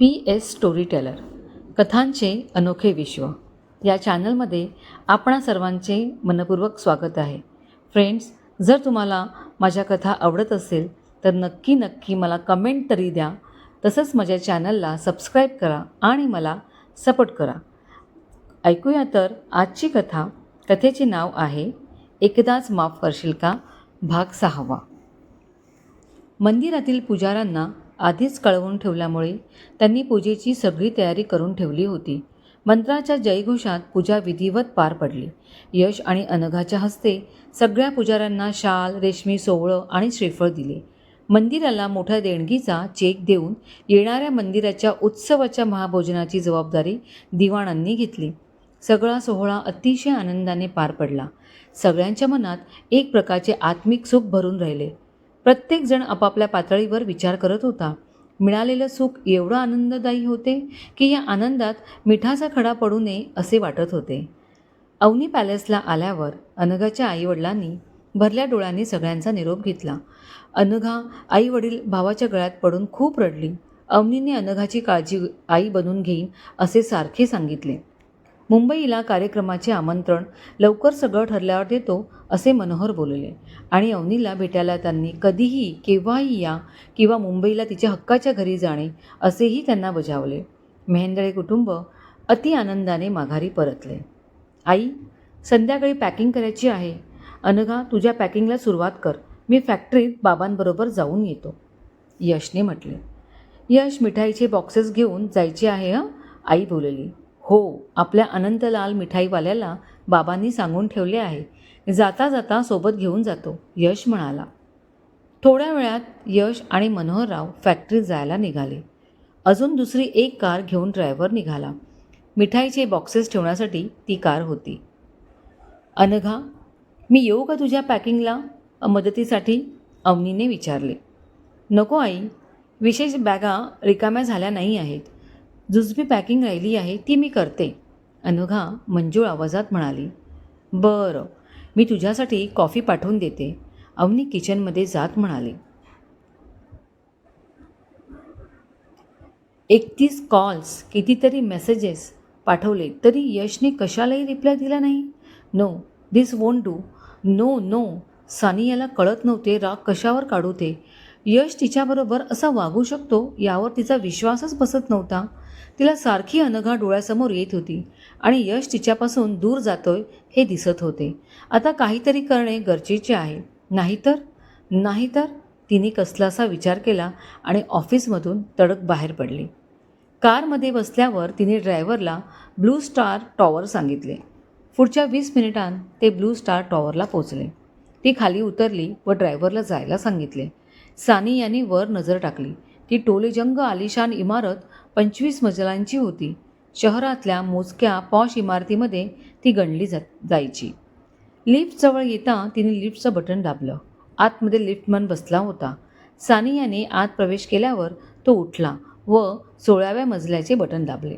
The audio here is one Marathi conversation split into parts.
पी एस स्टोरी टेलर कथांचे अनोखे विश्व. या चॅनलमध्ये आपणा सर्वांचे मनपूर्वक स्वागत आहे. फ्रेंड्स जर तुम्हाला माझ्या कथा आवडत असेल तर नक्की नक्की मला कमेंट तरी द्या. तसंच माझ्या चॅनलला सबस्क्राईब करा आणि मला सपोर्ट करा. ऐकूया तर आजची कथा. कथेचे नाव आहे एकदाच माफ करशील का? भाग सहावा. मंदिरातील पुजाऱ्यांना आधीच कळवून ठेवल्यामुळे त्यांनी पूजेची सगळी तयारी करून ठेवली होती. मंत्राच्या जयघोषात पूजा विधिवत पार पडली. यश आणि अनघाच्या हस्ते सगळ्या पुजाऱ्यांना शाल रेशमी सोवळं आणि श्रीफळ दिले. मंदिराला मोठ्या देणगीचा चेक देऊन येणाऱ्या मंदिराच्या उत्सवाच्या महाभोजनाची जबाबदारी दिवाणांनी घेतली. सगळा सोहळा अतिशय आनंदाने पार पडला. सगळ्यांच्या मनात एक प्रकारचे आत्मिक सुख भरून राहिले. प्रत्येकजण आपापल्या पातळीवर विचार करत होता. मिळालेलं सुख एवढं आनंददायी होते की या आनंदात मिठाचा खडा पडू नये असे वाटत होते. अवनी पॅलेसला आल्यावर अनघाच्या आईवडिलांनी भरल्या डोळ्यांनी सगळ्यांचा निरोप घेतला. अनघा आई वडील भावाच्या गळ्यात पडून खूप रडली. अवनीने अनघाची काळजी आई बनून घेईन असे सारखे सांगितले. मुंबईला कार्यक्रमाचे आमंत्रण लवकर सगळं ठरल्यावर देतो असे मनोहर बोलले. आणि अवनीला भेटायला त्यांनी कधीही केव्हाही या किंवा मुंबईला तिच्या हक्काच्या घरी जाणे असेही त्यांना बजावले. मेहेंदळे कुटुंब अति आनंदाने माघारी परतले. आई संध्याकाळी पॅकिंग करायची आहे. अनघा तुझ्या पॅकिंगला सुरुवात कर. मी फॅक्टरीत बाबांबरोबर जाऊन येतो. यशने म्हटले. यश मिठाईचे बॉक्सेस घेऊन जायचे आहे हं? आई बोलली. हो आपल्या अनंतलाल मिठाईवाल्याला बाबांनी सांगून ठेवले आहे. जाता जाता सोबत घेऊन जातो यश म्हणाला. थोड्या वेळात यश आणि मनोहरराव फॅक्टरीत जायला निघाले. अजून दुसरी एक कार घेऊन ड्रायव्हर निघाला. मिठाईचे बॉक्सेस ठेवण्यासाठी ती कार होती. अनघा मी येऊ का तुझ्या पॅकिंगला? मदतीसाठी अवनीने विचारले. नको आई विशेष बॅगा रिकाम्या झाल्या नाही आहेत. जुजबी पॅकिंग राहिली आहे ती मी करते. अनघा मंजूळ आवाजात म्हणाली बरं मी तुझ्यासाठी कॉफी पाठवून देते. अवनी किचनमध्ये जात म्हणाली एकतीस कॉल्स कितीतरी मेसेजेस पाठवले तरी यशने कशालाही रिप्लाय दिला नाही. No this won't do no no सानियाला कळत नव्हते राग कशावर काढू ते यश तिच्याबरोबर असा वागू शकतो यावर तिचा विश्वासच बसत नव्हता. तिला सारखी अनघा डोळ्यासमोर येत होती आणि यश तिच्यापासून दूर जातोय हे दिसत होते. आता काहीतरी करणे गरजेचे आहे. नाहीतर? नाहीतर? तिने कसलासा विचार केला आणि ऑफिसमधून तडक बाहेर पडली. कारमध्ये बसल्यावर तिने ड्रायव्हरला ब्लू स्टार टॉवर सांगितले. पुढच्या वीस मिनिटांत ते ब्लू स्टार टॉवरला पोचले ती खाली उतरली व ड्रायव्हरला जायला सांगितले. सानी यांनी वर नजर टाकली. ती टोलेजंग आलिशान इमारत पंचवीस मजलांची होती. शहरातल्या मोजक्या पॉश इमारतीमध्ये ती गणली जा जायची. लिफ्टजवळ येता तिने लिफ्टचं बटन दाबलं. आतमध्ये लिफ्टमन बसला होता. सानियाने आत प्रवेश केल्यावर तो उठला व सोळाव्या मजल्याचे बटन दाबले.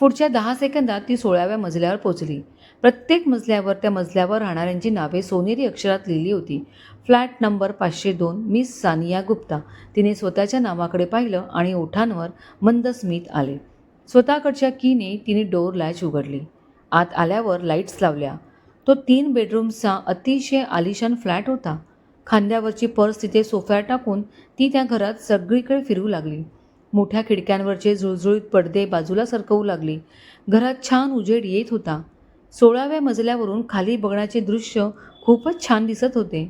पुढच्या दहा सेकंदात ती सोळाव्या मजल्यावर पोचली. प्रत्येक मजल्यावर त्या मजल्यावर राहणाऱ्यांची नावे सोनेरी अक्षरात लिहिली होती. फ्लॅट नंबर पाचशे दोन मिस सानिया गुप्ता. तिने स्वतःच्या नावाकडे पाहिलं आणि ओठांवर मंद स्मित आले. स्वतःकडच्या कीने तिने डोर लॅच उघडली. आत आल्यावर लाईट्स लावल्या. तो तीन बेडरूम्सचा अतिशय आलिशान फ्लॅट होता. खांद्यावरची पर्स तिथे सोफ्यावर टाकून ती त्या घरात सगळीकडे फिरू लागली. मोठ्या खिडक्यांवरचे जुळजुळीत पडदे बाजूला सरकवू लागली. घरात छान उजेड येत होता. सोळाव्या मजल्यावरून खाली बघण्याचे दृश्य खूपच छान दिसत होते.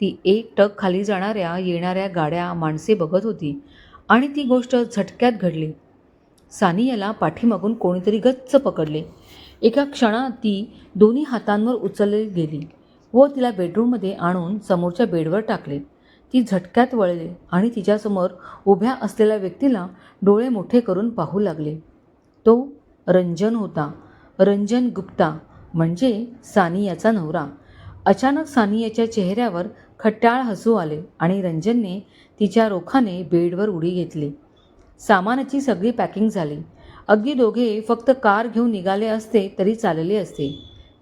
ती एक टक खाली जाणाऱ्या येणाऱ्या गाड्या माणसे बघत होती आणि ती गोष्ट झटक्यात घडली. सानियाला पाठीमागून कोणीतरी गच्च पकडले. एका क्षणात ती दोन्ही हातांवर उचलली गेली व तिला बेडरूममध्ये आणून समोरच्या बेडवर टाकले. ती झटक्यात वळले आणि तिच्यासमोर उभ्या असलेल्या व्यक्तीला डोळे मोठे करून पाहू लागले. तो रंजन होता. रंजन गुप्ता म्हणजे सानियाचा नवरा. अचानक सानियाच्या चेहऱ्यावर खट्टाळ हसू आले आणि रंजनने तिच्या रोखाने बेडवर उडी घेतली. सामानाची सगळी पॅकिंग झाली. अगदी दोघे फक्त कार घेऊन निघाले असते तरी चालले असते.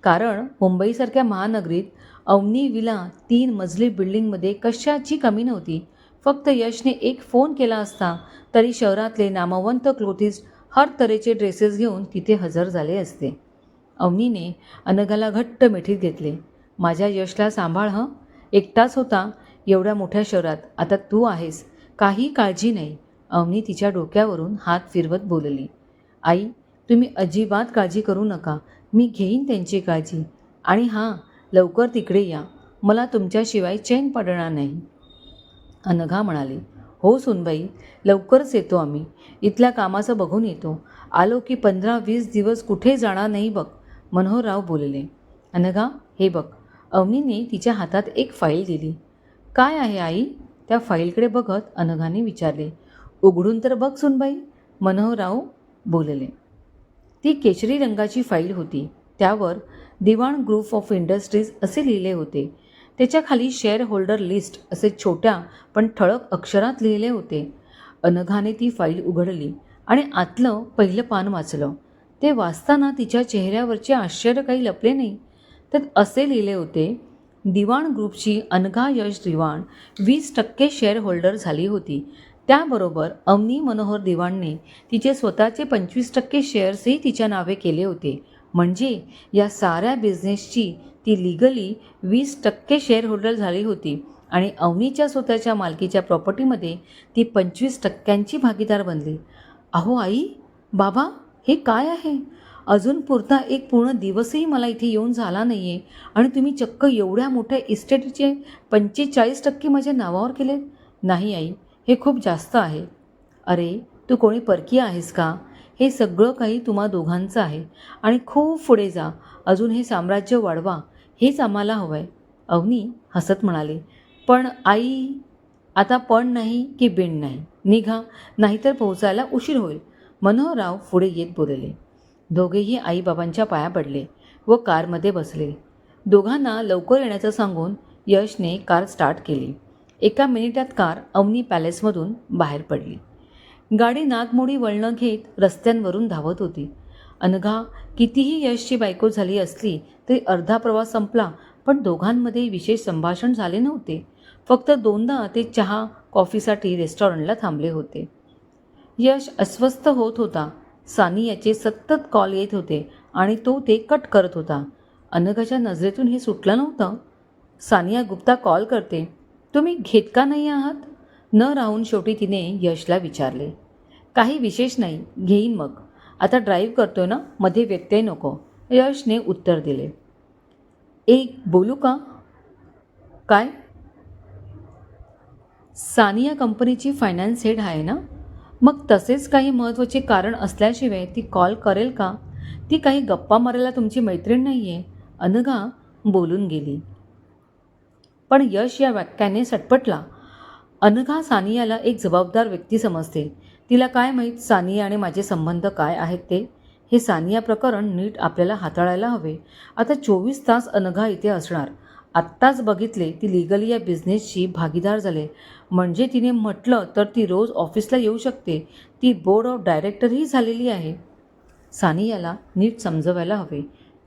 कारण मुंबईसारख्या महानगरीत अवनी विला तीन मजली बिल्डिंगमध्ये कशाची कमी नव्हती. फक्त यशने एक फोन केला असता तरी शहरातले नामवंत क्लोथिस्ट हर तऱ्हेचे ड्रेसेस घेऊन तिथे हजर झाले असते. अवनीने अनघाला घट्ट मिठीत घेतले. माझ्या यशला सांभाळ हं? एकटाच होता एवढ्या मोठ्या शहरात. आता तू आहेस. काही काळजी नाही. अवनी तिच्या डोक्यावरून हात फिरवत बोलली. आई तुम्ही अजिबात काळजी करू नका. मी घेईन त्यांची काळजी. आणि हां लवकर तिकडे या. मला तुमच्याशिवाय चैन पडणार नाही. अनघा म्हणाली. हो सुनबाई लवकरच येतो आम्ही. इथल्या कामाचं बघून येतो. आलो की पंधरा वीस दिवस कुठे जाणार नाही बघ मनोहरराव बोलले. अनघा हे बघ अवनीने तिच्या हातात एक फाईल दिली. काय आहे आई? त्या फाईलकडे बघत अनघाने विचारले. उघडून तर बघ सुनबाई मनोहरराव बोलले. ती केशरी रंगाची फाईल होती. त्यावर दिवाण ग्रुप ऑफ इंडस्ट्रीज असे लिहिले होते. त्याच्याखाली शेअर होल्डर लिस्ट असे छोट्या पण ठळक अक्षरात लिहिले होते. अनघाने ती फाईल उघडली आणि आतलं पहिलं पान वाचलं. ते वाचताना तिच्या चेहऱ्यावरचे आश्चर्य काही लपले नाही. तर असे लिहिले होते दिवाण ग्रुपची अनघा यश दिवाण वीस टक्के शेअर होल्डर झाली होती. त्याबरोबर अवनी मनोहर दिवाणने तिचे स्वतःचे पंचवीस टक्के शेअर्सही तिच्या नावे केले होते. म्हणजे या साऱ्या बिझनेसची ती लिगली वीस टक्के शेअर होल्डर झाली होती. आणि अवनीच्या स्वतःच्या मालकीच्या प्रॉपर्टीमध्ये ती पंचवीस टक्क्यांची भागीदार बनली. अहो आई बाबा हे काय आहे? अजून पुरता एक पूर्ण दिवसही मला इथे येऊन झाला नाही आहे आणि तुम्ही चक्क एवढ्या मोठ्या इस्टेटचे पंचेचाळीस टक्के माझ्या नावावर केले नाही आई हे खूप जास्त आहे. अरे तू कोणी परकी आहेस का? हे सगळं काही तुम्हा दोघांचं आहे. आणि खूप पुढे जा. अजून हे साम्राज्य वाढवा. हेच आम्हाला हवं आहे अवनी हसत म्हणाले पण आई आता पण नाही की बिण नाही. निघा नाहीतर पोहोचायला उशीर होईल. मनोहरराव पुढे येत बोलले. दोघेही आईबाबांच्या पाया पडले व कारमध्ये बसले. दोघांना लवकर येण्याचं सांगून यशने कार स्टार्ट केली. एका मिनिटात कार अवनी पॅलेसमधून बाहेर पडली. गाडी नागमोडी वळणं घेत रस्त्यांवरून धावत होती. अनघा कितीही यशची बायको झाली असली तरी अर्धा प्रवास संपला पण दोघांमध्ये विशेष संभाषण झाले नव्हते. फक्त दोनदा ते चहा कॉफीसाठी रेस्टॉरंटला थांबले होते. यश अस्वस्थ होत होता. सानियाचे सतत कॉल येत होते आणि तो ते कट करत होता. अनघाच्या नजरेतून हे सुटलं नव्हतं? सानिया गुप्ता कॉल करते तुम्ही घेत का नाही आहात? न राहून शेवटी तिने यशला विचारले. काही विशेष नाही घेईन मग. आता ड्राईव्ह करतोय ना मध्ये व्यत्यय नको. यशने उत्तर दिले. एक बोलू का? काय? सानिया कंपनीची फायनान्स हेड आहे ना? मग तसेच काही महत्त्वाचे कारण असल्याशिवाय ती कॉल करेल का? ती काही गप्पा मारायला तुमची मैत्रीण नाही आहे अनघा बोलून गेली. पण यश या वाक्याने सटपटला. अनघा सानियाला एक जबाबदार व्यक्ती समजते. तिला काय माहीत सानिया आणि माझे संबंध काय आहेत ते? हे सानिया प्रकरण नीट आपल्याला हाताळायला हवे. आता चोवीस तास अनघा इथे असणार. आत्ताच बघितले ती लिगली या बिझनेसची भागीदार झाले. म्हणजे तिने म्हटलं तर ती रोज ऑफिसला येऊ शकते. ती बोर्ड ऑफ डायरेक्टरही झालेली आहे. सानियाला नीट समजवायला हवे.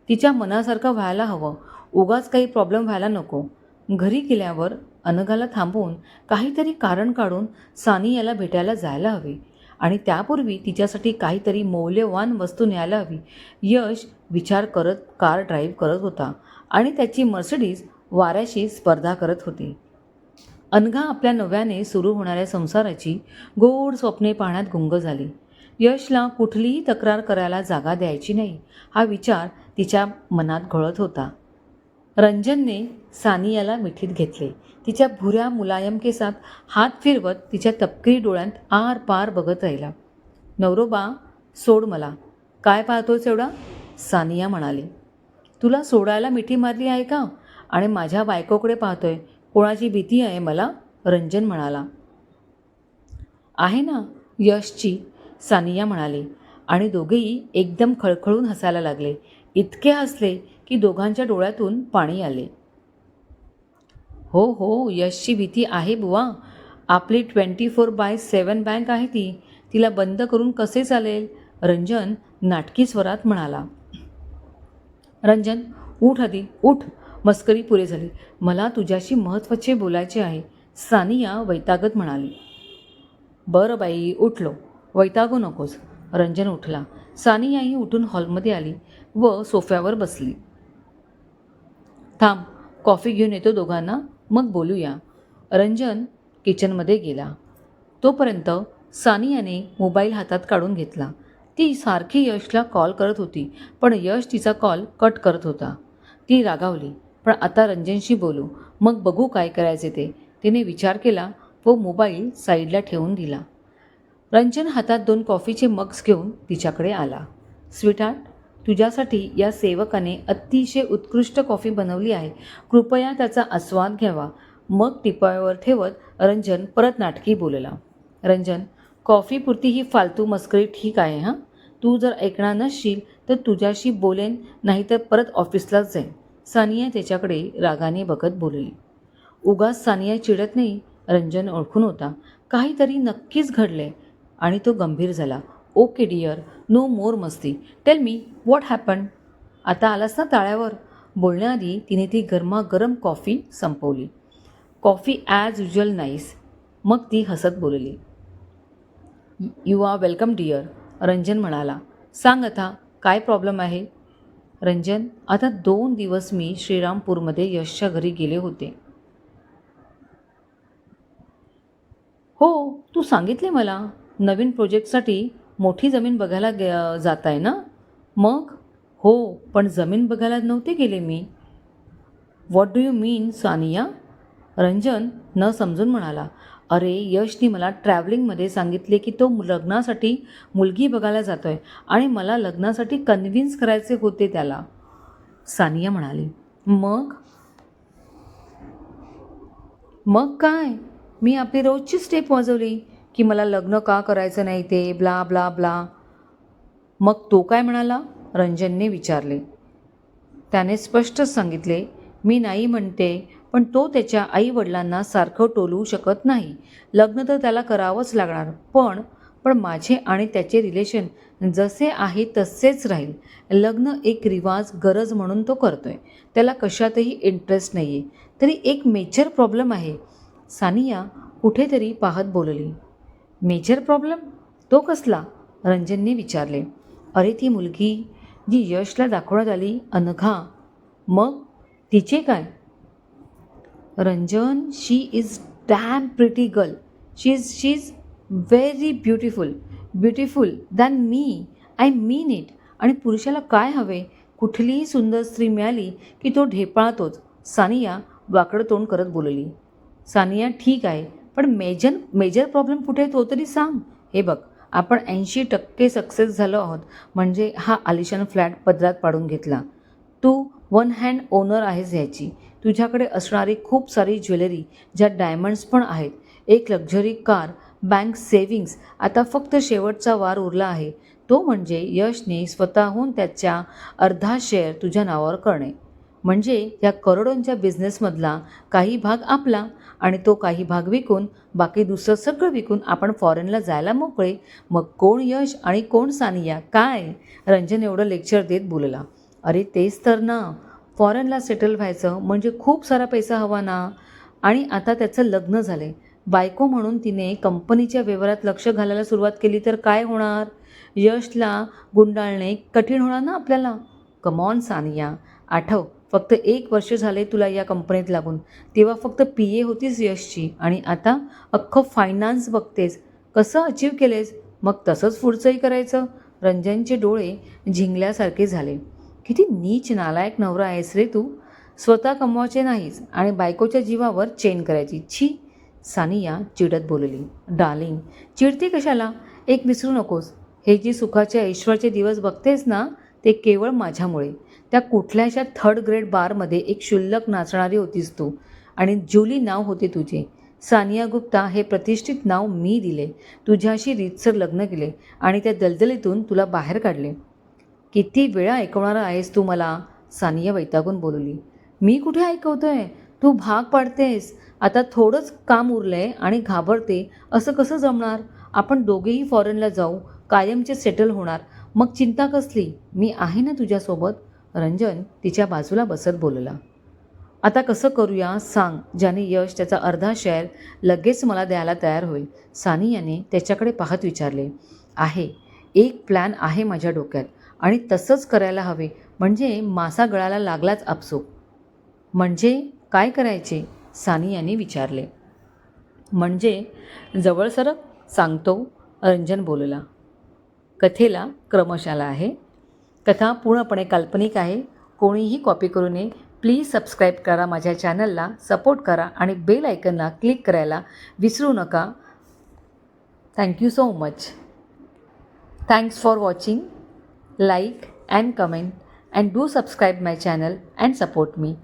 तिच्या मनासारखं व्हायला हवं. उगाच काही प्रॉब्लेम व्हायला नको. घरी गेल्यावर अनघाला थांबवून काहीतरी कारण काढून सानियाला भेटायला जायला हवे. आणि त्यापूर्वी तिच्यासाठी काहीतरी मौल्यवान वस्तू न्यायला हवी. यश विचार करत कार ड्राईव्ह करत होता आणि त्याची मर्सिडीज वाऱ्याशी स्पर्धा करत होती. अनघा आपल्या नव्याने सुरू होणाऱ्या संसाराची गोड स्वप्ने पाहण्यात गुंग झाली. यशला कुठलीही तक्रार करायला जागा द्यायची नाही हा विचार तिच्या मनात घोळत होता. रंजनने सानियाला मिठीत घेतले. तिच्या भुऱ्या मुलायम केसात हात फिरवत तिच्या तपकिरी डोळ्यांत आर पार बघत राहिला. नवरोबा सोड मला. काय पाहतोस एवढा सानिया म्हणाली. तुला सोडायला मिठी मारली आहे का? आणि माझ्या बायकोकडे पाहतोय. कोणाची भीती आहे मला? रंजन म्हणाला. आहे ना यशची सानिया म्हणाली. आणि दोघेही एकदम खळखळून हसायला लागले. इतके हसले की दोघांच्या डोळ्यातून पाणी आले. हो हो यशची भीती आहे बुवा. आपली twenty four by seven bank आहे ती. तिला बंद करून कसे चालेल? रंजन नाटकी स्वरात म्हणाला. रंजन उठ आधी उठ. मस्करी पुरे झाली. मला तुझ्याशी महत्त्वाचे बोलायचे आहे. सानिया वैतागत म्हणाली. बरं बाई उठलो. वैतागू नकोस. रंजन उठला. सानियाही उठून हॉलमध्ये आली व सोफ्यावर बसली. थांब कॉफी घेऊन येतो दोघांना. मग बोलूया. रंजन किचनमध्ये गेला. तोपर्यंत सानियाने मोबाईल हातात काढून घेतला. ती सारखी यशला कॉल करत होती पण यश तिचा कॉल कट करत होता. ती रागावली पण आता रंजनशी बोलू. मग बघू काय करायचे ते. तिने विचार केला व मोबाईल साईडला ठेवून दिला. रंजन हातात दोन कॉफीचे मग्स घेऊन तिच्याकडे आला. स्वीटार्ट तुझ्यासाठी या सेवकाने अतिशय उत्कृष्ट कॉफी बनवली आहे. कृपया त्याचा आस्वाद घ्यावा. मग टिपाळ्यावर ठेवत रंजन परत नाटकी बोलला. रंजन कॉफीपुरती ही फालतू मस्करी ठीक आहे हां? तू जर ऐकणार नसशील तर तुझ्याशी बोलेन नाहीतर परत ऑफिसलाच जाईन. सानिया त्याच्याकडे रागाने बघत बोलली. उगाच सानिया चिडत नाही? रंजन ओळखून होता. काहीतरी नक्कीच घडले आणि तो गंभीर झाला. ओके डिअर नो मोर मस्ती. टेल मी व्हॉट हॅपन आता आलास ना ताळ्यावर? बोलण्याआधी तिने ती गरमागरम कॉफी संपवली. कॉफी ॲज युजल नाईस मग ती हसत बोलली. You are welcome dear Ranjan म्हणाला. सांग आता काय प्रॉब्लेम आहे? रंजन आता दोन दिवस मी श्रीरामपूरमध्ये यशच्या घरी गेले होते. हो तू सांगितले मला. नवीन प्रोजेक्टसाठी मोठी जमीन बघायला गे जात आहे ना? मग? हो पण जमीन बघायला नव्हते गेले मी. What do you mean Sania? Ranjan न समजून म्हणाला अरे यशनी मला ट्रॅव्हलिंगमध्ये सांगितले की तो लग्नासाठी मुलगी बघायला जातो आहे आणि मला लग्नासाठी कन्व्हिन्स करायचे होते त्याला. सानिया म्हणाली मग? मग काय? मी आपली रोजची स्टेप वाजवली. की मला लग्न का करायचं नाही ते ब्ला ब्ला ब्ला. मग तो काय म्हणाला? रंजनने विचारले. त्याने स्पष्टच सांगितले मी नाही म्हणते पण तो त्याच्या आईवडिलांना सारखं टोलवू शकत नाही. लग्न तर त्याला करावंच लागणार. पण पण माझे आणि त्याचे रिलेशन जसे आहे तसेच राहील. लग्न एक रिवाज गरज म्हणून तो करतो आहे त्याला कशातही इंटरेस्ट नाही आहे तरी एक मेजर प्रॉब्लेम आहे. सानिया कुठेतरी पाहत बोलली. Major problem? तो कसला? रंजनने विचारले. अरे ती मुलगी जी यशला दाखवण्यात आली अनघा. मग? तिचे काय? Ranjan she is damn pretty girl she is she is very beautiful beautiful than me I mean it आणि पुरुषाला काय हवे? कुठलीही सुंदर स्त्री मिळाली की तो ढेपाळतोच. सानिया वाकडं तोंड करत बोलली. सानिया ठीक आहे. पण मेजर मेजर प्रॉब्लेम कुठे येतो तो तरी सांग. हे बघ आपण ऐंशी टक्के सक्सेस झालो आहोत. म्हणजे हा आलिशान फ्लॅट पदरात पाडून घेतला. तू वन हँड ओनर आहेस ह्याची. तुझ्याकडे असणारी खूप सारी ज्वेलरी ज्यात डायमंड्स पण आहेत. एक लक्झरी कार बँक सेव्हिंग्स आता फक्त शेवटचा वार उरला आहे. तो म्हणजे यशने स्वतःहून त्याच्या अर्धा शेअर तुझ्या नावावर करणे. म्हणजे या करोडोंच्या बिझनेसमधला काही भाग आपला. आणि तो काही भाग विकून बाकी दुसरं सगळं विकून आपण फॉरेनला जायला मोकळे. मग कोण यश आणि कोण सानिया? काय? रंजन एवढं लेक्चर देत बोलला. अरे तेच तर ना. फॉरेनला सेटल व्हायचं म्हणजे खूप सारा पैसा हवा ना. आणि आता त्याचं लग्न झालं आहे बायको म्हणून तिने कंपनीच्या व्यवहारात लक्ष घालायला सुरुवात केली तर काय होणार? यशला गुंडाळणे कठीण होणार ना आपल्याला? Come on Sania. आठव. फक्त एक वर्ष झाले तुला या कंपनीत लागून. तेव्हा फक्त पी ए होतीस यशची आणि आता अख्खं फायनान्स बघतेस. कसं अचीव केलेस? मग तसंच पुढचंही करायचं. रंजनचे डोळे झिंगल्यासारखे झाले. किती नीच नालायक नवरा आहेस रे तू. स्वतः कमवायचे नाहीस आणि बायकोच्या जीवावर चेन करायची. छी सानिया चिडत बोलली. डार्लिंग चिडते कशाला? एक विसरू नकोस. हे जी सुखाचे ऐश्वरचे दिवस बघतेस ना ते केवळ माझ्यामुळे. त्या कुठल्याशा थर्ड ग्रेड बारमध्ये एक क्षुल्लक नाचणारी होतीस तू. आणि जुली नाव होते तुझे. सानिया गुप्ता हे प्रतिष्ठित नाव मी दिले. तुझ्याशी रीतसर लग्न केले आणि त्या दलदलीतून तुला बाहेर काढले. किती वेळा ऐकवणारा आहेस तू मला? सानिया वैतागून बोलली. मी कुठे ऐकवतोय? तू भाग पाडतेस. आता थोडंच काम उरलंय आणि घाबरते. असं कसं जमणार? आपण दोघेही फॉरेनला जाऊ. कायमचे सेटल होणार. मग चिंता कसली? मी आहे ना तुझ्यासोबत? रंजन तिच्या बाजूला बसत बोलला. आता कसं करूया? सांग ज्याने यश त्याचा अर्धा शेअर लगेच मला द्यायला तयार होईल. सानियाने त्याच्याकडे पाहत विचारले. आहे. एक प्लॅन आहे माझ्या डोक्यात. आणि तसंच करायला हवे. म्हणजे मासा गळाला लागलाच आपसूक. म्हणजे काय करायचे? सानियाने विचारले. म्हणजे जवळ सरक सांगतो. रंजन बोलला. कथेला क्रमशाला आहे. कथा पूर्णपणे काल्पनिक आहे. कोणीही कॉपी करू नये. प्लीज सबस्क्राईब करा माझ्या चॅनलला सपोर्ट करा आणि बेल आयकनला क्लिक करायला विसरू नका. Thank you so much thanks for watching like and comment and do subscribe my channel and support me